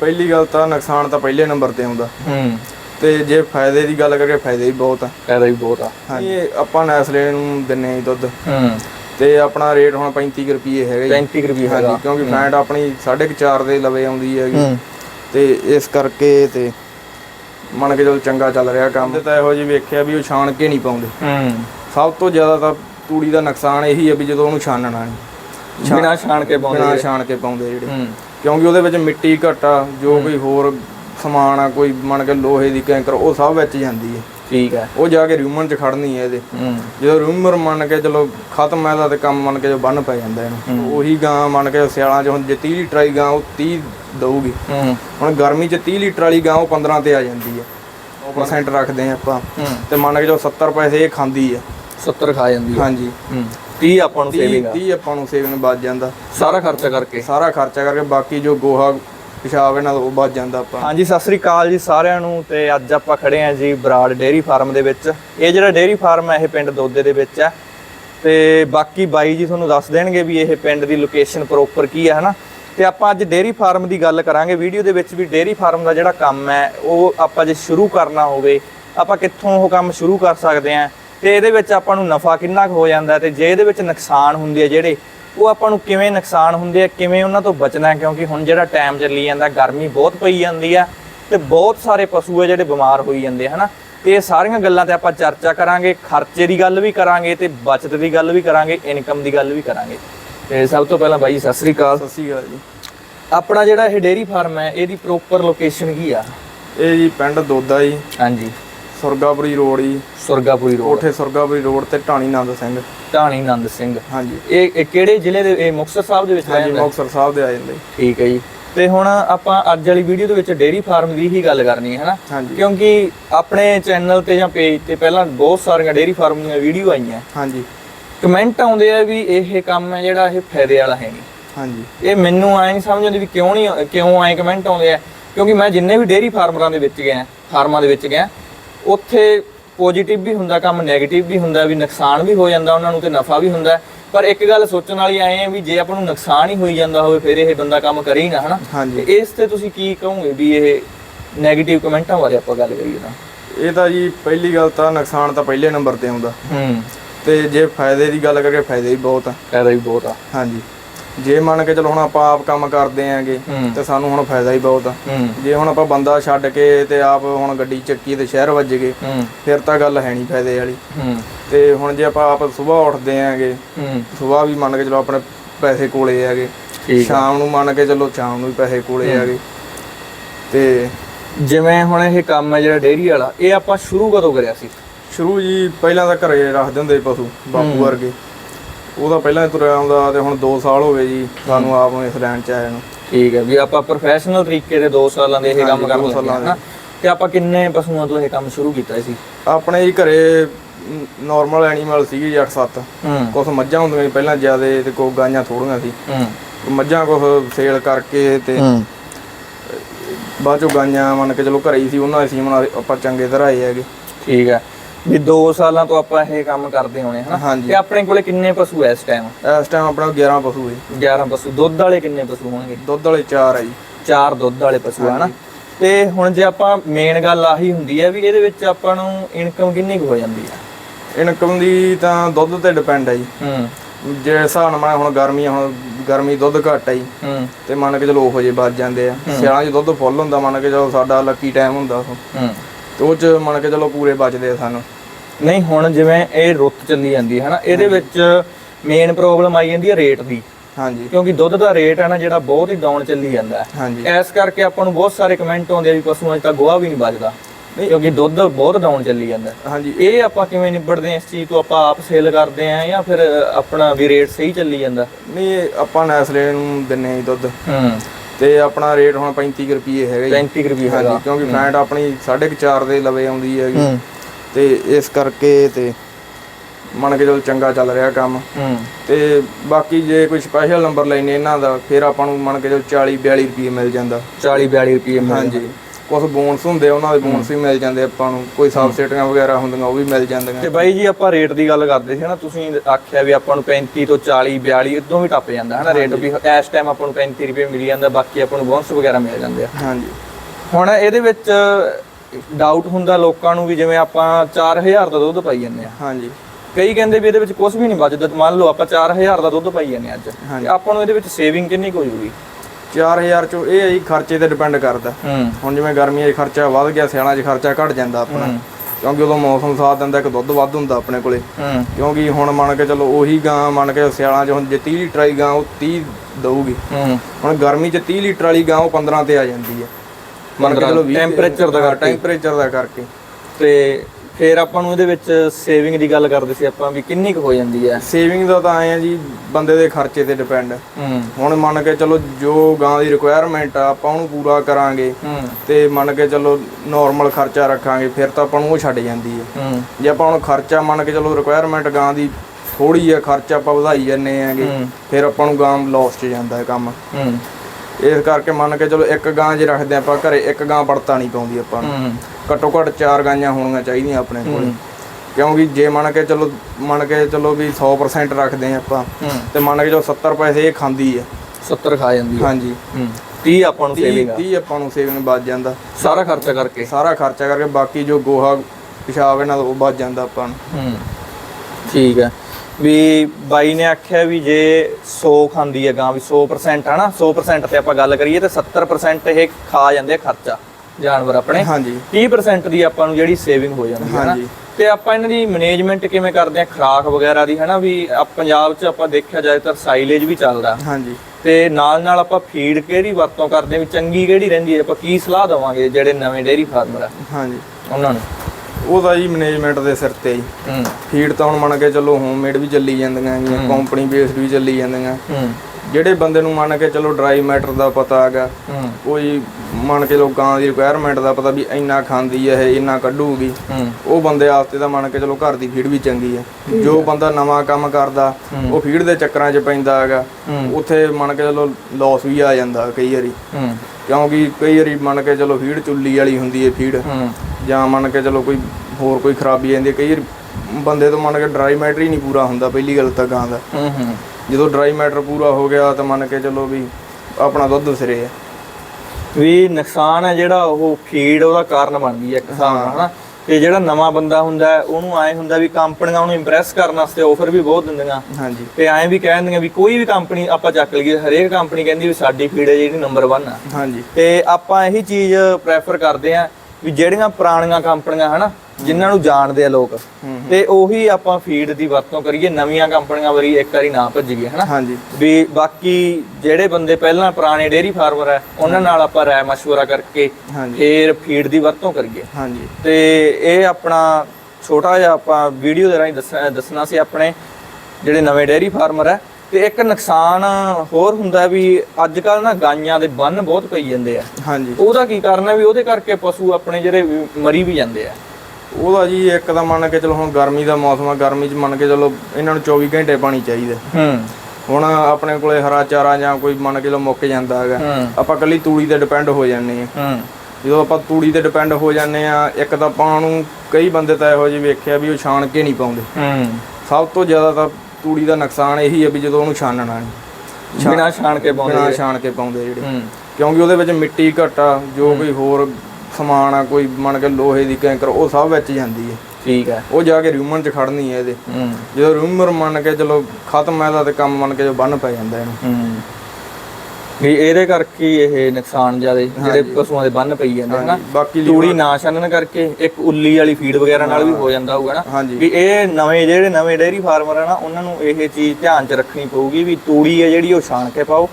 ਪਹਿਲੀ ਗੱਲ ਤਾਂ ਨੁਕਸਾਨ ਤਾਂ ਪਹਿਲੇ ਨੰਬਰ ਤੇ ਆਉਂਦਾ ਹੂੰ। ਤੇ ਜੇ ਫਾਇਦੇ ਦੀ ਗੱਲ ਕਰੀਏ ਫਾਇਦੇ ਵੀ ਬਹੁਤ ਆ। ਫਾਇਦਾ ਵੀ ਬਹੁਤ ਆ। ਇਹ ਆਪਾਂ ਨੈਸਲੇ ਨੂੰ ਦਿੰਨੇ ਆ ਦੁੱਧ। ਹੂੰ। ਤੇ ਆਪਣਾ ਰੇਟ ਹੁਣ 35 ਕੁ ਰੁਪਏ ਹੈਗਾ ਜੀ। 35 ਰੁਪਏ ਹੈਗਾ। ਕਿਉਂਕਿ ਫੈਂਟ ਆਪਣੀ 4.5 ਦੇ ਲਵੇ ਆਉਂਦੀ ਹੈਗੀ। ਤੇ ਇਸ ਕਰਕੇ ਤੇ ਮੰਨ ਕੇ ਚਲੋ ਚੰਗਾ ਚੱਲ ਰਿਹਾ ਕੰਮ। ਤੇ ਤਾਂ ਇਹੋ ਜਿਹੀ ਵੇਖਿਆ ਵੀ ਉਹ ਛਾਣ ਕੇ ਨਹੀਂ ਪਾਉਂਦੇ। ਹੂੰ। ਸਭ ਤੋਂ ਜ਼ਿਆਦਾ ਤਾਂ ਤੂੜੀ ਦਾ ਨੁਕਸਾਨ ਇਹੀ ਹੈ ਵੀ ਜਦੋਂ ਉਹਨੂੰ ਛਾਨਣਾ ਨਹੀਂ। ਬਿਨਾ ਛਾਣ ਕੇ ਪਾਉਂਦੇ ਬਿਨਾਂ। ਛਾਣ ਕੇ ਪਾਉਂਦੇ ਜਿਹੜੇ। ਹੂੰ। ਕਿਉਂਕਿ ਉਹਦੇ ਵਿੱਚ ਮਿੱਟੀ ਘਟਾ ਜੋ ਕੋਈ ਹੋਰ ਸਮਾਨ ਆ ਕੋਈ ਮੰਨ ਕੇ ਲੋਹੇ ਦੀ ਕੈਂਕਰ ਉਹ ਸਭ ਵਿੱਚ ਜਾਂਦੀ ਹੈ। ਠੀਕ ਹੈ। ਉਹ ਜਾ ਕੇ ਰਿਊਮਨ 'ਚ ਖੜਨੀ ਹੈ ਇਹਦੇ। ਹੂੰ। ਜਦੋਂ ਰਿਊਮਰ ਮੰਨ ਕੇ ਚਲੋ ਖਤਮ ਹੈ ਤੇ ਕੰਮ ਮੰਨ ਕੇ ਜੋ ਬੰਨ ਪੈ ਜਾਂਦਾ ਇਹਨੂੰ। ਉਹੀ ਗਾਂ ਮੰਨ ਕੇ ਸਿਆਲਾਂ 'ਚ ਹੁਣ ਜੇ 30 ਲੀਟਰ ਵਾਲੀ ਗਾਂ ਉਹ 30 ਦਊਗੀ। ਹੂੰ। ਹੁਣ ਗਰਮੀ 'ਚ 30 ਲੀਟਰ ਵਾਲੀ ਗਾਂ ਉਹ 15 ਤੇ ਆ ਜਾਂਦੀ ਹੈ। 9% ਰੱਖਦੇ ਆ ਆਪਾਂ। ਹੂੰ। ਤੇ ਮੰਨ ਕੇ ਜੋ 70 ਪੈਸੇ ਇਹ ਖਾਂਦੀ ਆ 70 ਖਾ ਜਾਂਦੀ ਹੈ। ਹਾਂਜੀ। ਹੂੰ। 30 ਆਪਾਂ ਨੂੰ 30 ਸੇਵਿੰਗ ਆ। 30 ਆਪਾਂ ਨੂੰ ਸੇਵਿੰਗ ਬਚ ਜਾਂਦਾ। ਸਾਰਾ ਖਰਚਾ ਕਰਕੇ। ਸਾਰਾ ਖਰਚਾ ਕਰਕੇ ਬਾਕੀ ਜੋ ਗੋਹਾ ਪਿਸ਼ਾਬ ਇਹਨਾਂ ਦਾ ਉਹ ਬਚ ਜਾਂਦਾ ਆਪਾਂ। ਹਾਂਜੀ ਸਤਿ ਸ੍ਰੀ ਅਕਾਲ ਜੀ ਸਾਰਿਆਂ ਨੂੰ ਤੇ ਅੱਜ ਆਪਾਂ ਖੜੇ ਆਂ ਜੀ ਬਰਾੜ ਡੇਅਰੀ ਫਾਰਮ ਦੇ ਵਿੱਚ। ਇਹ ਜਿਹੜਾ ਡੇਅਰੀ ਫਾਰਮ ਹੈ ਇਹ ਪਿੰਡ ਦੋਦੇ ਦੇ ਵਿੱਚ ਹੈ। ਤੇ ਬਾਕੀ ਬਾਈ ਜੀ ਤੁਹਾਨੂੰ ਦੱਸ ਦੇਣਗੇ ਵੀ ਇਹ ਪਿੰਡ ਦੀ ਲੋਕੇਸ਼ਨ ਪ੍ਰੋਪਰ ਕੀ ਹੈ ਹਨਾ? ਤੇ ਆਪਾਂ ਅੱਜ ਡੇਅਰੀ ਫਾਰਮ ਦੀ ਗੱਲ ਕਰਾਂਗੇ। ਵੀਡੀਓ ਦੇ ਵਿੱਚ ਵੀ ਡੇਅਰੀ ਫਾਰਮ ਦਾ ਜਿਹੜਾ ਕੰਮ ਹੈ ਉਹ ਆਪਾਂ ਜੇ ਸ਼ੁਰੂ ਕਰਨਾ ਹੋਵੇ ਆਪਾਂ ਕਿੱਥੋਂ ਉਹ ਕੰਮ ਸ਼ੁਰੂ ਕਰ ਸਕਦੇ ਆਂ ਤੇ ਇਹਦੇ ਵਿੱਚ ਆਪਾਂ ਨੂੰ ਨਫਾ ਕਿੰਨਾ ਕੁ ਹੋ ਜਾਂਦਾ ਤੇ ਜੇ ਇਹਦੇ ਵਿੱਚ ਨੁਕਸਾਨ ਹੁੰਦੇ ਆ ਜਿਹੜੇ ਉਹ ਆਪਾਂ ਨੂੰ ਕਿਵੇਂ ਨੁਕਸਾਨ ਹੁੰਦੇ ਆ ਕਿਵੇਂ ਉਹਨਾਂ ਤੋਂ ਬਚਣਾ ਕਿਉਂਕਿ ਹੁਣ ਜਿਹੜਾ ਟਾਈਮ ਚੱਲੀ ਜਾਂਦਾ ਗਰਮੀ ਬਹੁਤ ਪਈ ਜਾਂਦੀ ਆ ਤੇ ਬਹੁਤ ਸਾਰੇ ਪਸ਼ੂ ਆ ਜਿਹੜੇ ਬਿਮਾਰ ਹੋਈ ਜਾਂਦੇ ਹਨਾ? ਤੇ ਇਹ ਸਾਰੀਆਂ ਗੱਲਾਂ ਤੇ ਆਪਾਂ ਚਰਚਾ ਕਰਾਂਗੇ ਖਰਚੇ ਦੀ ਗੱਲ ਵੀ ਕਰਾਂਗੇ ਤੇ ਬਚਤ ਦੀ ਗੱਲ ਵੀ ਕਰਾਂਗੇ ਇਨਕਮ ਦੀ ਗੱਲ ਵੀ ਕਰਾਂਗੇ। ਤੇ ਸਭ ਤੋਂ ਪਹਿਲਾਂ ਬਾਈ ਸਤਿ ਸ੍ਰੀ ਅਕਾਲ। ਸਤਿ ਸ਼੍ਰੀ ਅਕਾਲ ਜੀ। ਆਪਣਾ ਜਿਹੜਾ ਇਹ ਡੇਅਰੀ ਫਾਰਮ ਹੈ ਇਹਦੀ ਪ੍ਰੋਪਰ ਲੋਕੇਸ਼ਨ ਕੀ ਆ? ਇਹ ਜੀ ਪਿੰਡ ਦੋਦਾ ਜੀ। ਹਾਂਜੀ। ਸੁਰਗਾਪੁਰੀ ਰੋਡ ਜੀ। ਸੁਰਗਾਪੁਰੀ ਰੋਡ। ਕੋਠੇ ਸੁਰਗਾਪੁਰੀ ਰੋਡ ਤੇ ਢਾਣੀ ਨੰਦ ਸਿੰਘ। ਢਾਣੀ ਨੰਦ ਸਿੰਘ। ਹਾਂਜੀ। ਇਹ ਇਹ ਕਿਹੜੇ ਜ਼ਿਲ੍ਹੇ ਦੇ ਇਹ ਮੁਕਤਸਰ ਸਾਹਿਬ ਦੇ ਵਿੱਚ ਆ ਹਾਂਜੀ ਜਾਂਦਾ ਮੁਕਤਸਰ ਸਾਹਿਬ ਦੇ ਆ ਜਾਂਦੇ। ਜੀ। ਠੀਕ ਹੈ ਜੀ। ਤੇ ਹੁਣ ਆਪਾਂ ਅੱਜ ਵਾਲੀ ਵੀਡੀਓ ਦੇ ਵਿੱਚ ਡੇਅਰੀ ਫਾਰਮ ਦੀ ਹੀ ਗੱਲ ਕਰਨੀ ਹੈ ਹਨਾ? ਹਾਂਜੀ। ਕਿਉਂਕਿ ਆਪਣੇ ਚੈਨਲ ਤੇ ਜਾਂ ਪੇਜ ਤੇ ਪਹਿਲਾਂ ਬਹੁਤ ਸਾਰੀਆਂ ਡੇਅਰੀ ਫਾਰਮ ਦੀਆਂ ਵੀਡੀਓ ਆਈਆਂ। ਹਾਂਜੀ। ਕਮੈਂਟ ਆਉਂਦੇ ਆ ਵੀ ਇਹ ਕੰਮ ਹੈ ਜਿਹੜਾ ਇਹ ਫਾਇਦੇ ਵਾਲਾ ਹੈ ਨਹੀਂ। ਹਾਂਜੀ। ਇਹ ਮੈਨੂੰ ਐ ਨਹੀਂ ਸਮਝ ਆਉਂਦੀ ਵੀ ਕਿਉਂ ਨਹੀਂ ਕਿਉਂ ਐ ਕਮੈਂਟ ਆਉਂਦੇ ਆ। ਕਿਉਂਕਿ ਮੈਂ ਜਿੰਨੇ ਵੀ ਡੇਅਰੀ ਫਾਰਮਰਾਂ ਦੇ ਵਿੱਚ ਗਿਆ ਫਾਰਮਾਂ ਦੇ ਵਿੱਚ ਗਿਆ ਉੱਥੇ ਪੋਜ਼ਿਟਿਵ ਵੀ ਹੁੰਦਾ ਕੰਮ 네ਗੇਟਿਵ ਵੀ ਹੁੰਦਾ ਵੀ ਨੁਕਸਾਨ ਵੀ ਹੋ ਜਾਂਦਾ ਉਹਨਾਂ ਨੂੰ ਤੇ ਨਫਾ ਵੀ ਹੁੰਦਾ। ਪਰ ਇੱਕ ਗੱਲ ਸੋਚਣ ਵਾਲੀ ਐ ਹੈ ਵੀ ਜੇ ਆਪਾਂ ਨੂੰ ਨੁਕਸਾਨ ਹੀ ਹੋਈ ਜਾਂਦਾ ਹੋਵੇ ਫਿਰ ਇਹ ਬੰਦਾ ਕੰਮ ਕਰੇ ਹੀ ਨਾ ਹਨਾ? ਹਾਂਜੀ। ਤੇ ਇਸ ਤੇ ਤੁਸੀਂ ਕੀ ਕਹੋਗੇ ਵੀ ਇਹ 네ਗੇਟਿਵ ਕਮੈਂਟਾਂ ਬਾਰੇ ਆਪਾਂ ਗੱਲ ਕਰੀਏ ਤਾਂ? ਇਹ ਤਾਂ ਜੀ ਪਹਿਲੀ ਗੱਲ ਤਾਂ ਨੁਕਸਾਨ ਤਾਂ ਪਹਿਲੇ ਨੰਬਰ ਤੇ ਆਉਂਦਾ ਹੂੰ। ਤੇ ਜੇ ਫਾਇਦੇ ਦੀ ਗੱਲ ਕਰੀਏ ਫਾਇਦੇ ਵੀ ਬਹੁਤ ਆ। ਫਾਇਦਾ ਵੀ ਬਹੁਤ ਆ। ਹਾਂਜੀ। ਜੇ ਮੰਨ ਕੇ ਚਲੋ ਹੁਣ ਆਪਾਂ ਆਪ ਕੰਮ ਕਰਦੇ ਆਂਗੇ ਤੇ ਸਾਨੂੰ ਹੁਣ ਫਾਇਦਾ ਹੀ ਬਹੁਤ ਆ। ਜੇ ਹੁਣ ਆਪਾਂ ਬੰਦਾ ਛੱਡ ਕੇ ਤੇ ਆਪ ਹੁਣ ਗੱਡੀ ਚੱਕੀ ਤੇ ਸ਼ਹਿਰ ਵੱਜ ਗਏ ਫਿਰ ਤਾਂ ਗੱਲ ਹੈ ਨਹੀਂ ਫਾਇਦੇ ਵਾਲੀ। ਤੇ ਹੁਣ ਜੇ ਆਪਾਂ ਆਪ ਸਵੇਰ ਉੱਠਦੇ ਆਂਗੇ ਸਵੇਰ ਵੀ ਮੰਨ ਕੇ ਚਲੋ ਆਪਣੇ ਪੈਸੇ ਕੋਲੇ ਆਗੇ। ਸ਼ਾਮ ਨੂੰ ਮੰਨ ਕੇ ਚਲੋ ਸ਼ਾਮ ਨੂੰ ਵੀ ਪੈਸੇ ਕੋਲੇ ਆਗੇ ਤੇ ਜਿਵੇਂ ਹੁਣ ਇਹ ਕੰਮ ਹੈ ਜਿਹੜਾ ਡੇਅਰੀ ਵਾਲਾ ਇਹ ਆਪਾਂ ਸ਼ੁਰੂ ਕਦੋਂ ਕਰਿਆ ਸੀ? ਸ਼ੁਰੂ ਜੀ ਪਹਿਲਾਂ ਤਾਂ ਘਰੇ ਰੱਖ ਦਿੰਦੇ ਪਸ਼ੂ ਬਾਪੂ ਵਰਗੇ। ਉਹਦਾ ਪਹਿਲਾਂ ਹੀ ਤੁਰਿਆ ਆਉਂਦਾ ਤੇ ਹੁਣ 2 ਸਾਲ ਹੋ ਗਏ ਜੀ ਸਾਨੂੰ ਆਪ ਨੂੰ ਇਸ ਲਾਈਨ ਚ ਆਇਆ ਨੂੰ। ਠੀਕ ਹੈ ਵੀ ਆਪਾਂ ਪ੍ਰੋਫੈਸ਼ਨਲ ਤਰੀਕੇ ਦੇ 2 ਸਾਲਾਂ ਦੇ ਇਹ ਕੰਮ ਕਰਨ ਲੱਗੇ ਹਾਂ ਨਾ ਤੇ ਆਪਾਂ ਕਿੰਨੇ ਪਸ਼ੂਆਂ ਤੋਂ ਇਹ ਕੰਮ ਸ਼ੁਰੂ ਕੀਤਾ ਸੀ? ਆਪਣੇ ਜੀ ਘਰੇ ਨਾਰਮਲ ਐਨੀਮਲ ਸੀਗੇ ਜੀ 8-7 ਹੂੰ। ਕੁਝ ਮੱਝਾਂ ਹੁੰਦੀਆਂ ਸੀ ਪਹਿਲਾਂ ਜ਼ਿਆਦੇ ਤੇ ਕੋ ਗਾਈਆਂ ਥੋੜੀਆਂ ਸੀ। ਮੱਝਾਂ ਕੁਝ ਸੇਲ ਕਰਕੇ ਤੇ ਬਾਅਦ ਚੋਂ ਗਾਈਆਂ ਮੰਨ ਕੇ ਚਲੋ ਘਰੇ ਹੀ ਸੀ ਉਹਨਾਂ ਦੇ ਸੀਮਨ ਆਪਾਂ ਚੰਗੇ ਧਰਾਏ ਹੈਗੇ। ਠੀਕ ਹੈ। ਵੀ 2 ਸਾਲਾਂ ਤੋਂ ਆਪਾਂ ਇਹ ਕੰਮ ਕਰਦੇ ਹੋਣੇ ਹਨਾ? ਹਾਂਜੀ। ਤੇ ਆਪਣੇ ਕੋਲੇ ਕਿੰਨੇ ਪਸ਼ੂ ਐ ਇਸ ਟਾਈਮ ਇਸ ਟਾਈਮ ਆਪਣਾ 11 ਪਸ਼ੂ ਹੈ 11 ਪਸ਼ੂ। ਦੁੱਧ ਵਾਲੇ ਕਿੰਨੇ ਪਸ਼ੂ ਹੋਣਗੇ? ਦੁੱਧ ਵਾਲੇ 4 ਹੈ ਜੀ। ਚਾਰ ਦੁੱਧ ਵਾਲੇ ਪਸ਼ੂ ਹਨਾ? ਤੇ ਹੁਣ ਜੇ ਆਪਾਂ ਮੇਨ ਗੱਲ ਆਹੀ ਹੁੰਦੀ ਹੈ ਵੀ ਇਹਦੇ ਵਿੱਚ ਆਪਾਂ ਨੂੰ ਇਨਕਮ ਕਿੰਨੀ ਕੁ ਹੋ ਜਾਂਦੀ ਹੈ ਇਨਕਮ ਦੀ ਤਾਂ ਦੁੱਧ ਤੇ ਡਿਪੈਂਡ ਹੈ ਜੀ। ਹੂੰ। ਜੇ ਹਿਸਾਬ ਨਾਲ ਹੁਣ ਗਰਮੀ ਆ, ਹੁਣ ਗਰਮੀ ਦੁੱਧ ਘੱਟ ਹੈ ਜੀ। ਹੂੰ। ਤੇ ਮੰਨ ਕੇ ਚਲੋ ਉਹੋ ਜੇ ਵੱਜ ਜਾਂਦੇ ਆ। ਸਿਆਲਾਂ 'ਚ ਦੁੱਧ ਫੁੱਲ ਹੁੰਦਾ ਮੰਨ ਕੇ ਚਲੋ ਸਾਡਾ ਲੱਕੀ ਟਾਈਮ ਹੁੰਦਾ ਉਹ। ਹੂੰ। ਤੇ ਉਹ 'ਚ ਮੰਨ ਕੇ ਚਲੋ ਪੂਰੇ ਬਚਦੇ ਆ ਸਾਨੂੰ। ਨਹੀਂ ਹੁਣ ਜਿਵੇਂ ਇਹ ਰੁੱਤ ਚੱਲੀ ਜਾਂਦੀ ਹੈ ਹਨਾ? ਇਹਦੇ ਵਿੱਚ ਮੇਨ ਪ੍ਰੋਬਲਮ ਆਈ ਜਾਂਦੀ ਹੈ ਰੇਟ ਦੀ। ਹਾਂਜੀ। ਕਿਉਂਕਿ ਦੁੱਧ ਦਾ ਰੇਟ ਹੈ ਨਾ ਜਿਹੜਾ ਬਹੁਤ ਹੀ ਡਾਊਨ ਚੱਲੀ ਜਾਂਦਾ ਹੈ। ਇਸ ਕਰਕੇ ਆਪਾਂ ਨੂੰ ਬਹੁਤ ਸਾਰੇ ਕਮੈਂਟ ਆਉਂਦੇ ਆ ਵੀ ਪਸ਼ੂਆਂ 'ਚ ਤਾਂ ਗੋਹਾ ਵੀ ਨਹੀਂ ਬਚਦਾ ਕਿਉਂਕਿ ਦੁੱਧ ਬਹੁਤ ਡਾਊਨ ਚੱਲੀ ਜਾਂਦਾ। ਹਾਂਜੀ। ਇਹ ਆਪਾਂ ਕਿਵੇਂ ਨਿਬੜਦੇ ਆ ਇਸ ਚੀਜ਼ ਤੋਂ? ਆਪਾਂ ਆਪ ਸੇਲ ਕਰਦੇ ਆ ਜਾਂ ਫਿਰ ਆਪਣਾ ਵੀ ਰੇਟ ਸਹੀ ਚੱਲੀ ਜਾਂਦਾ? ਨਹੀਂ ਆਪਾਂ ਨੈਸਲੇ ਨੂੰ ਦਿੰਨੇ ਆ ਦੁੱਧ। ਹੂੰ। ਤੇ ਆਪਣਾ ਰੇਟ ਹੁਣ 35 ਕੁ ਰੁਪਏ ਹੈਗਾ ਜੀ। 35 ਰੁਪਏ ਹਾਂਜੀ ਕਿਉਂਕਿ ਫੈਂਟ ਆਪਣੀ 4.5 ਦੇ ਲਵੇ ਆਉਂਦੀ ਹੈਗੀ। ਤੇ ਇਸ ਕਰਕੇ ਤੇ ਮੰਨ ਕੇ ਚਲੋ ਚੰਗਾ ਚੱਲ ਰਿਹਾ ਕੰਮ। ਤੇ ਬਾਕੀ ਜੇ ਕੋਈ ਸਪੈਸ਼ਲ ਨੰਬਰ ਲੈਨੇ ਇਹਨਾਂ ਦਾ ਫਿਰ ਆਪਾਂ ਨੂੰ ਮੰਨ ਕੇ ਚਲੋ 40 42 ਰੁਪਏ ਮਿਲ ਜਾਂਦਾ। 40 42 ਰੁਪਏ ਹਾਂਜੀ। ਕੁਝ ਬੋਨਸ ਹੁੰਦੇ ਆ, ਉਹਨਾਂ ਦੇ ਬੋਨਸ ਵੀ ਮਿਲ ਜਾਂਦੇ ਆਪਾਂ ਨੂੰ। ਕੋਈ ਸਬਸਿਡੀਆਂ ਵਗੈਰਾ ਹੁੰਦੀਆਂ ਉਹ ਵੀ ਮਿਲ ਜਾਂਦੀਆਂ। ਤੇ ਬਾਈ ਜੀ ਆਪਾਂ ਰੇਟ ਦੀ ਗੱਲ ਕਰਦੇ ਸੀ ਨਾ ਤੁਸੀਂ ਆਖਿਆ ਵੀ ਆਪਾਂ ਨੂੰ 35 ਤੋਂ 40 42 ਇਦੋਂ ਵੀ ਟੱਪ ਜਾਂਦਾ ਹੈ ਨਾ ਰੇਟ ਵੀ ਇਸ ਟਾਈਮ ਆਪਾਂ ਨੂੰ 35 ਰੁਪਏ ਮਿਲ ਜਾਂਦਾ ਬਾਕੀ ਆਪਾਂ ਨੂੰ ਬੋਨਸ ਵਗੈਰਾ ਮਿਲ ਜਾਂਦੇ ਆ। ਹਾਂਜੀ। ਹੁਣ ਇਹਦੇ ਵਿੱਚ ਡਾਊਟ ਹੁੰਦਾ ਲੋਕਾਂ ਨੂੰ ਵੀ ਜਿਵੇਂ ਆਪਾਂ 4000 ਦਾ ਦੁੱਧ ਪਾਈ ਜਾਂਦੇ ਆ। ਹਾਂਜੀ। ਕਈ ਕਹਿੰਦੇ ਵੀ ਇਹਦੇ ਵਿੱਚ ਕੁਝ ਵੀ ਨਹੀਂ ਬਚਦਾ ਮੰਨ ਲਓ ਆਪਾਂ 4000 ਦਾ ਦੁੱਧ ਪਾਈ ਜਾਂਦੇ ਆ ਅੱਜ। ਹਾਂਜੀ। ਆਪਾਂ ਨੂੰ ਇਹਦੇ ਵਿੱਚ ਸੇਵਿੰਗ ਕਿੰਨੀ ਕੁ ਹੋ ਜੂਗੀ? 4000 ਚੋਂ ਇਹ ਜੀ ਖਰਚੇ ਤੇ ਡਿਪੈਂਡ ਕਰਦਾ। ਹੁਣ ਜਿਵੇਂ ਗਰਮੀਆਂ 'ਚ ਖਰਚਾ ਵੱਧ ਗਿਆ ਸਿਆਲਾਂ 'ਚ ਖਰਚਾ ਘਟ ਜਾਂਦਾ ਆਪਣਾ। ਕਿਉਂਕਿ ਉਦੋਂ ਮੌਸਮ ਸਾਥ ਦਿੰਦਾ ਇੱਕ ਦੁੱਧ ਵੱਧ ਹੁੰਦਾ ਆਪਣੇ ਕੋਲੇ। ਕਿਉਂਕਿ ਹੁਣ ਮੰਨ ਕੇ ਚਲੋ ਉਹੀ ਗਾਂ ਮੰਨ ਕੇ ਸਿਆਲਾਂ 'ਚ ਹੁਣ ਜੇ 30 ਲੀਟਰ ਵਾਲੀ ਗਾਂ ਉਹ 30 ਦਊਗੀ। ਹੁਣ ਗਰਮੀ 'ਚ 30 ਲੀਟਰ ਵਾਲੀ ਗਾਂ ਉਹ 15 ਤੇ ਆ ਜਾਂਦੀ ਹੈ। ਮੰਨ ਕੇ ਚਲੋ 20 ਟੈਂਪਰੇਚਰ ਦਾ ਕਰਕੇ। ਟੈਂਪਰੇਚਰ ਦਾ ਕਰਕੇ। ਤੇ ਫਿਰ ਆਪਾਂ ਨੂੰ ਇਹਦੇ ਵਿੱਚ ਸੇਵਿੰਗ ਦੀ ਗੱਲ ਕਰਦੇ ਸੀ ਆਪਾਂ ਵੀ ਕਿੰਨੀ ਕੁ ਹੋ ਜਾਂਦੀ ਹੈ। ਸੇਵਿੰਗ ਦਾ ਤਾਂ ਐ ਆ ਜੀ ਬੰਦੇ ਦੇ ਖਰਚੇ ਤੇ ਡਿਪੈਂਡ ਹੁਣ ਮੰਨ ਕੇ ਚਲੋ ਜੋ ਗਾਂ ਦੀ ਰਿਕੁਆਇਰਮੈਂਟ ਆ ਆਪਾਂ ਉਹਨੂੰ ਪੂਰਾ ਕਰਾਂਗੇ। ਤੇ ਮੰਨ ਕੇ ਚਲੋ ਨਾਰਮਲ ਖਰਚਾ ਰੱਖਾਂਗੇ ਫਿਰ ਤਾਂ ਆਪਾਂ ਨੂੰ ਉਹ ਛੱਡ ਜਾਂਦੀ ਹੈ। ਜੇ ਆਪਾਂ ਹੁਣ ਖਰਚਾ ਮੰਨ ਕੇ ਚਲੋ ਰਿਕੁਆਇਰਮੈਂਟ ਗਾਂ ਦੀ ਥੋੜੀ ਹੈ ਖਰਚਾ ਆਪਾਂ ਵਧਾਈ ਜਾਂਦੇ ਆਂਗੇ। ਫਿਰ ਆਪਾਂ ਨੂੰ ਗਾਂ ਲਾਸ 'ਚ ਜਾਂਦਾ ਹੈ ਕੰਮ। ਇਸ ਕਰਕੇ ਮੰਨ ਕੇ ਚਲੋ ਇੱਕ ਗਾਂ ਜੇ ਰੱਖਦੇ ਆਪਾਂ ਘਰੇ ਇੱਕ ਗਾਂ ਪੜਤਾ ਨਹੀਂ ਪਾਉਂਦੀ ਆਪਾਂ ਨੂੰ। ਘੱਟੋ ਘੱਟ ਚਾਰ ਗਾਂਆਂ ਹੋਣੀਆਂ ਚਾਹੀਦੀਆਂ ਆਪਣੇ ਕੋਲ। ਕਿਉਂਕਿ ਜੇ ਮੰਨ ਕੇ ਚਲੋ ਮੰਨ ਕੇ ਚਲੋ ਵੀ 100% ਰੱਖਦੇ ਆ ਆਪਾਂ ਤੇ ਮੰਨ ਕੇ ਚਲੋ 70 ਪੈਸੇ ਇਹ ਖਾਂਦੀ ਹੈ। 70 ਖਾ ਜਾਂਦੀ ਹੈ। ਹਾਂਜੀ। ਹੂੰ। 30 ਆਪਾਂ ਨੂੰ 30 ਸੇਵਿੰਗ ਆ। 30 ਆਪਾਂ ਨੂੰ ਸੇਵਿੰਗ ਬਚ ਜਾਂਦਾ। ਸਾਰਾ ਖਰਚਾ ਕਰਕੇ। ਸਾਰਾ ਖਰਚਾ ਕਰਕੇ ਬਾਕੀ ਜੋ ਗੋਹਾ ਪਿਸ਼ਾਬ ਇਹਨਾਂ ਦਾ ਉਹ ਬਚ ਜਾਂਦਾ ਆਪਾਂ ਨੂੰ। ਹੂੰ। ਠੀਕ ਹੈ। ਵੀ ਬਾਈ ਨੇ ਆਖਿਆ ਵੀ ਜੇ 100 ਖਾਂਦੀ ਹੈ ਗਾਂ ਵੀ 100% ਹਨਾ 100% ਤੇ ਆਪਾਂ ਗੱਲ ਕਰੀਏ ਤੇ 70% ਇਹ ਖਾ ਜਾਂਦੇ ਆ ਖਰਚਾ। ਜਾਨਵਰ ਆਪਣੇ। ਹਾਂਜੀ। 30% ਦੀ ਆਪਾਂ ਨੂੰ ਜਿਹੜੀ ਸੇਵਿੰਗ ਹੋ ਜਾਂਦੀ ਹੈ ਹਾਂਜੀ। ਤੇ ਆਪਾਂ ਇਹਨਾਂ ਦੀ ਮੈਨੇਜਮੈਂਟ ਕਿਵੇਂ ਕਰਦੇ ਆ ਖਰਾਕ ਵਗੈਰਾ ਦੀ ਹਨਾ ਵੀ ਪੰਜਾਬ 'ਚ ਆਪਾਂ ਦੇਖਿਆ ਜਾਏ ਤਾਂ ਸਾਈਲੇਜ ਵੀ ਚੱਲਦਾ। ਹਾਂਜੀ। ਤੇ ਨਾਲ ਨਾਲ ਆਪਾਂ ਫੀਡ ਕਿਹੜੀ ਵਰਤੋਂ ਕਰਦੇ ਵੀ ਚੰਗੀ ਕਿਹੜੀ ਰਹਿੰਦੀ ਹੈ? ਆਪਾਂ ਕੀ ਸਲਾਹ ਦਵਾਂਗੇ ਜਿਹੜੇ ਨਵੇਂ ਡੇਅਰੀ ਫਾਰਮਰ ਆ? ਹਾਂਜੀ। ਉਹਨਾਂ ਨੂੰ। ਉਹਦਾ ਜੀ ਮੈਨੇਜਮੈਂਟ ਦੇ ਸਿਰ ਤੇ ਜੀ। ਫੀਡ ਤਾਂ ਹੁਣ ਮੰਨ ਕੇ ਚਲੋ ਹੋਮਮੇਡ ਵੀ ਚੱਲੀ ਜਾਂਦੀਆਂ ਹੈਗੀਆਂ ਕੰਪਨੀ ਬੇਸਡ ਵੀ ਚੱਲੀ ਜਾਂਦੀਆਂ। ਹੂੰ। ਜਿਹੜੇ ਬੰਦੇ ਨੂੰ ਮੰਨ ਕੇ ਚਲੋ ਡਰਾਈ ਮੈਟਰ ਦਾ ਪਤਾ ਹੈਗਾ ਕੋਈ ਮੰਨ ਕੇ ਲੋਕਾਂ ਦੀ ਰਿਕੁਆਇਰਮੈਂਟ ਦਾ ਪਤਾ ਵੀ ਇੰਨਾ ਖਾਂਦੀ ਹੈ ਇਹ ਇੰਨਾ ਕੱਢੂਗੀ ਉਹ ਬੰਦੇ ਆਸਤੇ ਤਾਂ ਮੰਨ ਕੇ ਚਲੋ ਘਰ ਦੀ ਫੀਡ ਵੀ ਚੰਗੀ ਹੈ ਜੋ ਬੰਦਾ ਨਵਾਂ ਕੰਮ ਕਰਦਾ ਉਹ ਫੀਡ ਦੇ ਚੱਕਰਾਂ 'ਚ ਪੈਂਦਾ ਹੈਗਾ ਉੱਥੇ ਮੰਨ ਕੇ ਚਲੋ ਲਾਸ ਵੀ ਆ ਜਾਂਦਾ ਕਈ ਵਾਰੀ। ਕਿਉਂਕਿ ਕਈ ਵਾਰੀ ਮੰਨ ਕੇ ਚਲੋ ਫੀਡ ਚੁੱਲੀ ਵਾਲੀ ਹੁੰਦੀ ਹੈ। ਫੀਡ ਜਾਂ ਮੰਨ ਕੇ ਚਲੋ ਕੋਈ ਹੋਰ ਕੋਈ ਖਰਾਬੀ ਆਂਦੀ ਹੈ ਕਈ ਵਾਰੀ ਬੰਦੇ ਤੋਂ ਮੰਨ ਕੇ ਡਰਾਈ ਮੈਟਰ ਹੀ ਨਹੀਂ ਪੂਰਾ ਹੁੰਦਾ ਪਹਿਲੀ ਗੱਲ ਤਾਂ ਗਾਂ ਦਾ। ਹੂੰ ਹੂੰ। ਜਦੋਂ ਡਰਾਈ ਮੈਟਰ ਪੂਰਾ ਹੋ ਗਿਆ ਤਾਂ ਮੰਨ ਕੇ ਚਲੋ ਵੀ ਆਪਣਾ ਦੁੱਧ ਸਿਰੇ ਹੈ ਵੀ ਨੁਕਸਾਨ ਹੈ ਜਿਹੜਾ ਉਹ ਫੀਡ ਉਹਦਾ ਕਾਰਨ ਬਣਦੀ ਹੈ ਇੱਕ ਹਿਸਾਬ ਨਾਲ ਹਨਾ? ਤੇ ਜਿਹੜਾ ਨਵਾਂ ਬੰਦਾ ਹੁੰਦਾ ਉਹਨੂੰ ਐ ਹੁੰਦਾ ਵੀ ਕੰਪਨੀਆਂ ਉਹਨੂੰ ਇੰਪ੍ਰੈਸ ਕਰਨ ਵਾਸਤੇ ਆਫਰ ਵੀ ਬਹੁਤ ਦਿੰਦੀਆਂ। ਹਾਂਜੀ। ਤੇ ਐਂ ਵੀ ਕਹਿ ਦਿੰਦੀਆਂ ਵੀ ਕੋਈ ਵੀ ਕੰਪਨੀ ਆਪਾਂ ਚੱਕ ਲਈਏ ਹਰੇਕ ਕੰਪਨੀ ਕਹਿੰਦੀ ਵੀ ਸਾਡੀ ਫੀਡ ਹੈ ਜਿਹੜੀ ਨੰਬਰ 1 ਆ। ਹਾਂਜੀ। ਤੇ ਆਪਾਂ ਇਹੀ ਚੀਜ਼ ਪ੍ਰੈਫਰ ਕਰਦੇ ਆ ਵੀ ਜਿਹੜੀਆਂ ਪੁਰਾਣੀਆਂ ਕੰਪਨੀਆਂ ਹਨਾ? ਜਿਨ੍ਹਾਂ ਨੂੰ ਜਾਣਦੇ ਆ ਲੋਕ। ਤੇ ਉਹੀ ਆਪਾਂ ਫੀਡ ਦੀ ਵਰਤੋਂ ਕਰੀਏ ਨਵੀਆਂ ਕੰਪਨੀਆਂ ਵਾਰੀ ਇੱਕ ਵਾਰੀ ਨਾ ਭੱਜੀਏ ਹਨਾ? ਹਾਂਜੀ। ਵੀ ਬਾਕੀ ਜਿਹੜੇ ਬੰਦੇ ਪਹਿਲਾਂ ਪੁਰਾਣੇ ਡੇਅਰੀ ਫਾਰਮਰ ਹੈ ਉਹਨਾਂ ਨਾਲ ਆਪਾਂ ਰਾਏ ਮਸ਼ਵਰਾ ਕਰਕੇ ਫੇਰ ਫੀਡ ਦੀ ਵਰਤੋਂ ਕਰੀਏ। ਹਾਂਜੀ। ਤੇ ਇਹ ਆਪਣਾ ਛੋਟਾ ਜਿਹਾ ਆਪਾਂ ਵੀਡੀਓ ਦੇ ਰਾਹੀਂ ਦੱਸਣਾ ਸੀ ਆਪਣੇ ਜਿਹੜੇ ਨਵੇਂ ਡੇਅਰੀ ਫਾਰਮਰ ਹੈ ਤੇ ਇੱਕ ਨੁਕਸਾਨ ਹੋਰ ਹੁੰਦਾ ਵੀ ਅੱਜ ਕੱਲ ਨਾ ਗਾਈਆਂ ਦੇ ਬੰਨ ਬਹੁਤ ਪਈ ਜਾਂਦੇ ਆ। ਹਾਂਜੀ। ਉਹਦਾ ਕੀ ਕਾਰਨ ਹੈ ਵੀ ਉਹਦੇ ਕਰਕੇ ਪਸ਼ੂ ਆਪਣੇ ਜਿਹੜੇ ਮਰੀ ਵੀ ਜਾਂਦੇ ਆ। ਉਹਦਾ ਜੀ ਇੱਕ ਤਾਂ ਮੰਨ ਕੇ ਚਲੋ ਹੁਣ ਗਰਮੀ ਦਾ ਮੌਸਮ ਆ ਗਰਮੀ 'ਚ ਮੰਨ ਕੇ ਚਲੋ ਇਹਨਾਂ ਨੂੰ 24 ਘੰਟੇ ਪਾਣੀ ਚਾਹੀਦਾ। ਹੂੰ। ਹੁਣ ਆਪਣੇ ਕੋਲੇ ਹਰਾ ਚਾਰਾ ਜਾਂ ਕੋਈ ਮੰਨ ਕੇ ਚਲੋ ਮੁੱਕ ਜਾਂਦਾ ਹੈਗਾ ਆਪਾਂ ਕੱਲੀ ਤੂੜੀ ਤੇ ਡਿਪੈਂਡ ਹੋ ਜਾਂਦੇ ਆ। ਹੂੰ। ਜਦੋਂ ਆਪਾਂ ਤੂੜੀ ਤੇ ਡਿਪੈਂਡ ਹੋ ਜਾਂਦੇ ਆ ਇੱਕ ਤਾਂ ਆਪਾਂ ਨੂੰ ਕਈ ਬੰਦੇ ਤਾਂ ਇਹੋ ਜਿਹੇ ਵੇਖਿਆ ਵੀ ਉਹ ਛਾਣ ਕੇ ਨਹੀਂ ਪਾਉਂਦੇ। ਹੂੰ। ਸਭ ਤੋਂ ਜ਼ਿਆਦਾ ਤਾਂ ਤੂੜੀ ਦਾ ਨੁਕਸਾਨ ਇਹੀ ਹੈ ਵੀ ਜਦੋਂ ਉਹਨੂੰ ਛਾਨਣਾ ਨਹੀਂ। ਬਿਨਾ ਛਾਣ ਕੇ ਪਾਉਂਦੇ ਬਿਨਾਂ ਛਾਣ ਕੇ ਪਾਉਂਦੇ ਜਿਹੜੇ। ਕਿਉਂਕਿ ਉਹਦੇ ਵਿੱਚ ਮਿੱਟੀ ਘਟਾ ਜੋ ਕੋਈ ਹੋਰ ਸਮਾਨ ਆ ਕੋਈ ਮੰਨ ਕੇ ਲੋਹੇ ਦੀ ਕੈਂਕਰ ਉਹ ਸਭ ਵਿੱਚ ਜਾਂਦੀ ਹੈ। ਠੀਕ ਹੈ। ਉਹ ਜਾ ਕੇ ਰਿਊਮਨ ਚ ਖੜਨੀ ਹੈ ਇਹਦੇ। ਜਦੋਂ ਰਿਊਮਰ ਮੰਨ ਕੇ ਚਲੋ ਖਤਮ ਹੈ ਤੇ ਕੰਮ ਮੰਨ ਕੇ ਜੋ ਬੰਨ ਪੈ ਜਾਂਦਾ ਇਹਨੂੰ। ਵੀ ਇਹਦੇ ਕਰਕੇ ਇਹ ਨੁਕਸਾਨ ਜਿਆਦੇ ਜਿਹੜੇ ਪਸ਼ੂਆਂ ਦੇ ਬੰਨ ਪਈ ਜਾਂਦੇ ਹਨਾ ਬਾਕੀ ਤੂੜੀ ਨਾ ਛੰਨਣ ਕਰਕੇ ਇੱਕ ਉੱਲੀ ਵਾਲੀ ਫੀਡ ਵਗੈਰਾ ਨਾਲ ਵੀ ਹੋ ਜਾਂਦਾ ਹੋਊਗਾ ਨਾ। ਵੀ ਇਹ ਨਵੇਂ ਜਿਹੜੇ ਨਵੇਂ ਡੇਅਰੀ ਫਾਰਮਰ ਆ ਨਾ ਉਹਨਾਂ ਨੂੰ ਇਹ ਚੀਜ਼ ਧਿਆਨ 'ਚ ਰੱਖਣੀ ਪਊਗੀ ਵੀ ਤੂੜੀ ਹੈ ਜਿਹੜੀ ਉਹ ਛਾਣ ਕੇ ਪਾਓ।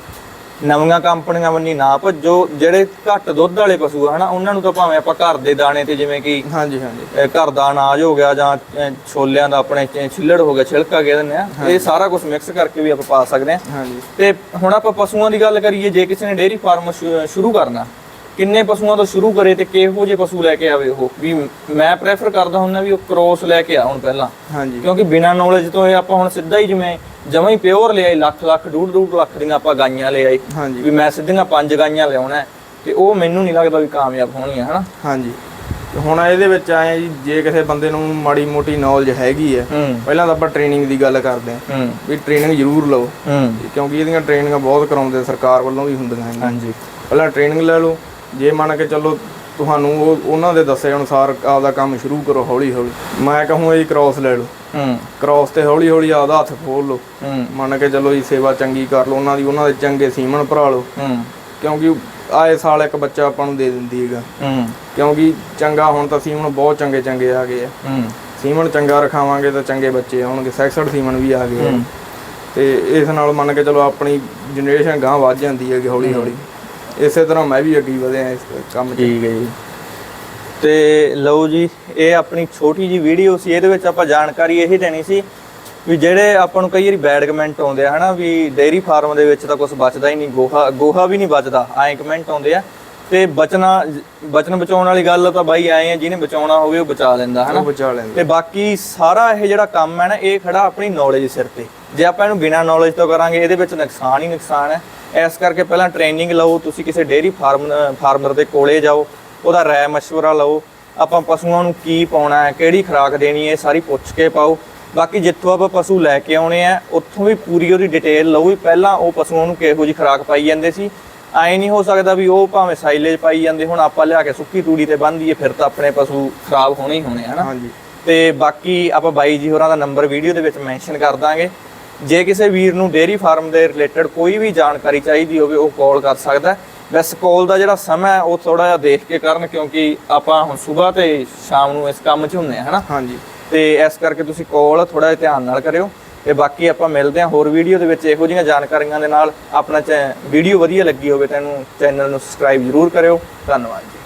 ਨਵੀਆਂ ਕੰਪਨੀਆਂ ਬੰਨੀ ਨਾ ਭੱਜੋ ਜਿਹੜੇ ਘੱਟ ਦੁੱਧ ਵਾਲੇ ਪਸ਼ੂ ਆ ਹਨਾ ਉਹਨਾਂ ਨੂੰ ਤਾਂ ਭਾਵੇਂ ਆਪਾਂ ਘਰ ਦੇ ਦਾਣੇ ਤੇ ਜਿਵੇਂ ਕਿ ਹਾਂਜੀ ਹਾਂਜੀ। ਘਰ ਦਾ ਅਨਾਜ ਹੋ ਗਿਆ ਜਾਂ ਅਹ ਛੋਲਿਆਂ ਦਾ ਆਪਣੇ ਚ- ਛਿੱਲੜ ਹੋ ਗਿਆ ਛਿਲਕਾ ਕਹਿ ਦਿੰਦੇ ਆ ਇਹ ਸਾਰਾ ਕੁਝ ਮਿਕਸ ਕਰਕੇ ਵੀ ਆਪਾਂ ਪਾ ਸਕਦੇ ਆ। ਹਾਂਜੀ। ਤੇ ਹੁਣ ਆਪਾਂ ਪਸ਼ੂਆਂ ਦੀ ਗੱਲ ਕਰੀਏ ਜੇ ਕਿਸੇ ਨੇ ਡੇਅਰੀ ਫਾਰਮ ਸ਼ੁਰੂ ਕਰਨਾ ਕਿੰਨੇ ਪਸ਼ੂਆਂ ਤੋਂ ਸ਼ੁਰੂ ਕਰੇ ਤੇ ਕਿਹੋ ਜਿਹੇ ਪਸ਼ੂ ਲੈ ਕੇ ਆਵੇ ਉਹ? ਵੀ ਮੈਂ ਪ੍ਰੈਫਰ ਕਰਦਾ ਹੁੰਦਾ ਵੀ ਉਹ ਕ੍ਰੋਸ ਲੈ ਕੇ ਆਉਣ ਪਹਿਲਾਂ। ਹਾਂਜੀ। ਕਿਉਂਕਿ ਬਿਨਾਂ ਨੌਲੇਜ ਤੋਂ ਇਹ ਆਪਾਂ ਹੁਣ ਸਿੱਧਾ ਹੀ ਜਿਵੇਂ ਜਮਾਂ ਹੀ ਪਿਓਰ ਲਿਆਈ ਲੱਖ ਲੱਖ ਡੂਢ ਡੂਢ ਲੱਖ ਦੀਆਂ ਆਪਾਂ ਗਾਈਆਂ ਲੈ ਆਈ ਹਾਂਜੀ। ਵੀ ਮੈਂ ਸਿੱਧੀਆਂ ਪੰਜ ਗਾਈਆਂ ਲਿਆਉਣਾ ਤੇ ਉਹ ਮੈਨੂੰ ਨਹੀਂ ਲੱਗਦਾ ਵੀ ਕਾਮਯਾਬ ਹੋਣਗੀਆਂ ਹਨਾ? ਹਾਂਜੀ। ਹੁਣ ਇਹਦੇ ਵਿੱਚ ਆਏ ਜੀ ਜੇ ਕਿਸੇ ਬੰਦੇ ਨੂੰ ਮਾੜੀ ਮੋਟੀ ਨੌਲੇਜ ਹੈਗੀ ਹੈ ਪਹਿਲਾਂ ਤਾਂ ਆਪਾਂ ਟ੍ਰੇਨਿੰਗ ਦੀ ਗੱਲ ਕਰਦੇ ਹਾਂ। ਵੀ ਟ੍ਰੇਨਿੰਗ ਜ਼ਰੂਰ ਲਓ। ਕਿਉਂਕਿ ਇਹਦੀਆਂ ਟ੍ਰੇਨਿੰਗਾਂ ਬਹੁਤ ਕਰਾਉਂਦੇ ਸਰਕਾਰ ਵੱਲੋਂ ਵੀ ਹੁੰਦੀਆਂ ਹਾਂਜੀ। ਪਹਿਲਾਂ ਟ੍ਰੇਨਿੰਗ ਲੈ ਲਓ। ਜੇ ਮੰਨ ਕੇ ਚੱਲੋ ਤੁਹਾਨੂੰ ਉਹ ਉਹਨਾਂ ਦੇ ਦੱਸੇ ਅਨੁਸਾਰ ਆਪਦਾ ਕੰਮ ਸ਼ੁਰੂ ਕਰੋ ਹੌਲੀ ਹੌਲੀ। ਮੈਂ ਕਹੂੰ ਇਹ ਕ੍ਰਾਸ ਲੈ ਲਓ। ਹੂੰ। ਕ੍ਰਾਸ ਤੇ ਹੌਲੀ ਹੌਲੀ ਆਪਦਾ ਹੱਥ ਖੋਲ ਲਓ। ਹੂੰ। ਮੰਨ ਕੇ ਚੱਲੋ ਜੀ ਸੇਵਾ ਚੰਗੀ ਕਰ ਲਓ ਉਹਨਾਂ ਦੀ ਉਹਨਾਂ ਦੇ ਚੰਗੇ ਸੀਮਨ ਭਰਾ ਲਓ। ਹੂੰ। ਕਿਉਂਕਿ ਆਏ ਸਾਲ ਇੱਕ ਬੱਚਾ ਆਪਾਂ ਨੂੰ ਦੇ ਦਿੰਦੀ ਹੈਗਾ। ਹੂੰ। ਕਿਉਂਕਿ ਚੰਗਾ ਹੁਣ ਤਾਂ ਸੀਮਨ ਬਹੁਤ ਚੰਗੇ ਚੰਗੇ ਆ ਗਏ ਆ। ਹੂੰ। ਸੀਮਨ ਚੰਗਾ ਰਖਾਵਾਂਗੇ ਤਾਂ ਚੰਗੇ ਬੱਚੇ ਆਉਣਗੇ ਸੈਕਸਡ ਸੀਮਨ ਵੀ ਆ ਗਏ ਆ। ਤੇ ਇਸ ਨਾਲ ਮੰਨ ਕੇ ਚਲੋ ਆਪਣੀ ਜਨਰੇਸ਼ਨ ਗਾਂ ਵੱਧ ਜਾਂਦੀ ਹੈਗੀ ਹੌਲੀ ਹੌਲੀ। ਇਸੇ ਤਰ੍ਹਾਂ ਮੈਂ ਵੀ ਅੱਗੇ ਵਧਿਆ ਇਸ ਕੰਮ 'ਚ। ਠੀਕ ਹੈ ਜੀ। ਤੇ ਲਓ ਜੀ ਇਹ ਆਪਣੀ ਛੋਟੀ ਜੀ ਵੀਡੀਓ ਸੀ ਇਹਦੇ ਵਿੱਚ ਆਪਾਂ ਜਾਣਕਾਰੀ ਇਹ ਦੇਣੀ ਸੀ ਵੀ ਜਿਹੜੇ ਆਪਾਂ ਨੂੰ ਕਈ ਵਾਰੀ ਬੈਡ ਕਮੈਂਟ ਆਉਂਦੇ ਆ ਹਨਾ ਵੀ ਡੇਅਰੀ ਫਾਰਮ ਦੇ ਵਿੱਚ ਤਾਂ ਕੁਝ ਬਚਦਾ ਹੀ ਨਹੀਂ ਗੋਹਾ ਗੋਹਾ ਵੀ ਨਹੀਂ ਬਚਦਾ ਐਂ ਕਮੈਂਟ ਆਉਂਦੇ ਆ। ਤੇ ਬਚਣਾ ਬਚਨ ਬਚਾਉਣ ਵਾਲੀ ਗੱਲ ਤਾਂ ਬਾਈ ਆਏ ਆ ਜਿਹਨੇ ਬਚਾਉਣਾ ਹੋਵੇ ਉਹ ਬਚਾ ਲੈਂਦਾ ਹਨਾ। ਉਹ ਬਚਾ ਲੈਂਦੇ। ਤੇ ਬਾਕੀ ਸਾਰਾ ਇਹ ਜਿਹੜਾ ਕੰਮ ਹੈ ਨਾ ਇਹ ਖੜਾ ਆਪਣੀ ਨੌਲੇਜ ਸਿਰ ਤੇ। ਜੇ ਆਪਾਂ ਇਹਨੂੰ ਬਿਨਾਂ ਨੌਲੇਜ ਤੋਂ ਕਰਾਂਗੇ ਇਹਦੇ ਵਿੱਚ ਨੁਕਸਾਨ ਹੀ ਨੁਕਸਾਨ ਹੈ। ਇਸ ਕਰਕੇ ਪਹਿਲਾਂ ਟ੍ਰੇਨਿੰਗ ਲਓ ਤੁਸੀਂ ਕਿਸੇ ਡੇਅਰੀ ਫਾਰਮ ਫਾਰਮਰ ਦੇ ਕੋਲੇ ਜਾਓ ਉਹਦਾ ਰਾਏ ਮਸ਼ਵਰਾ ਲਓ ਆਪਾਂ ਪਸ਼ੂਆਂ ਨੂੰ ਕੀ ਪਾਉਣਾ ਹੈ ਕਿਹੜੀ ਖੁਰਾਕ ਦੇਣੀ ਹੈ ਸਾਰੀ ਪੁੱਛ ਕੇ ਪਾਓ। ਬਾਕੀ ਜਿੱਥੋਂ ਆਪਾਂ ਪਸ਼ੂ ਲੈ ਕੇ ਆਉਣੇ ਆ ਉੱਥੋਂ ਵੀ ਪੂਰੀ ਉਹਦੀ ਡਿਟੇਲ ਲਓ ਵੀ ਪਹਿਲਾਂ ਉਹ ਪਸ਼ੂਆਂ ਨੂੰ ਕਿਹੋ ਜਿਹੀ ਖੁਰਾਕ ਪਾਈ ਜਾਂਦੇ ਸੀ। ਐ ਨਹੀਂ ਹੋ ਸਕਦਾ ਵੀ ਉਹ ਭਾਵੇਂ ਸਾਈਲੇਜ ਪਾਈ ਜਾਂਦੇ ਹੁਣ ਆਪਾਂ ਲਿਆ ਕੇ ਸੁੱਕੀ ਤੂੜੀ ਤੇ ਬੰਨ ਦਈਏ ਫਿਰ ਤਾਂ ਆਪਣੇ ਪਸ਼ੂ ਖਰਾਬ ਹੋਣੇ ਹੀ ਹੋਣੇ ਹਨਾ? ਹਾਂਜੀ। ਤੇ ਬਾਕੀ ਆਪਾਂ ਬਾਈ ਜੀ ਹੋਰਾਂ ਦਾ ਨੰਬਰ ਵੀਡੀਓ ਦੇ ਵਿੱਚ ਮੈਂਸ਼ਨ ਕਰ ਦਾਂਗੇ। ਜੇ ਕਿਸੇ ਵੀਰ ਨੂੰ ਡੇਅਰੀ ਫਾਰਮ ਦੇ ਰਿਲੇਟਡ ਕੋਈ ਵੀ ਜਾਣਕਾਰੀ ਚਾਹੀਦੀ ਹੋਵੇ ਉਹ ਕਾਲ ਕਰ ਸਕਦਾ ਹੈ। ਵੈਸੇ ਕਾਲ ਦਾ ਜਿਹੜਾ ਸਮਾਂ ਹੈ ਉਹ ਥੋੜਾ ਜਿਹਾ ਦੇਖ ਕੇ ਕਰਨ ਕਿਉਂਕਿ ਆਪਾਂ ਹੁਣ ਸਵੇਰ ਤੇ ਸ਼ਾਮ ਨੂੰ ਇਸ ਕੰਮ 'ਚ ਹੁੰਨੇ ਆ ਹਨਾ? ਹਾਂਜੀ। ਤੇ ਇਸ ਕਰਕੇ ਤੁਸੀਂ ਕਾਲ ਥੋੜਾ ਜਿਹਾ ਧਿਆਨ ਨਾਲ ਕਰਿਓ। ਤੇ ਬਾਕੀ ਆਪਾਂ ਮਿਲਦੇ ਹਾਂ ਹੋਰ ਵੀਡੀਓ ਦੇ ਵਿੱਚ। ਇਹੋ ਜਿਹੀਆਂ ਜਾਣਕਾਰੀਆਂ ਦੇ ਨਾਲ ਆਪਣਾ ਵੀਡੀਓ ਵਧੀਆ ਲੱਗੀ ਹੋਵੇ ਤਾਂ ਇਹਨੂੰ ਚੈਨਲ ਨੂੰ ਸਬਸਕ੍ਰਾਈਬ ਜ਼ਰੂਰ ਕਰਿਓ। ਧੰਨਵਾਦ ਜੀ।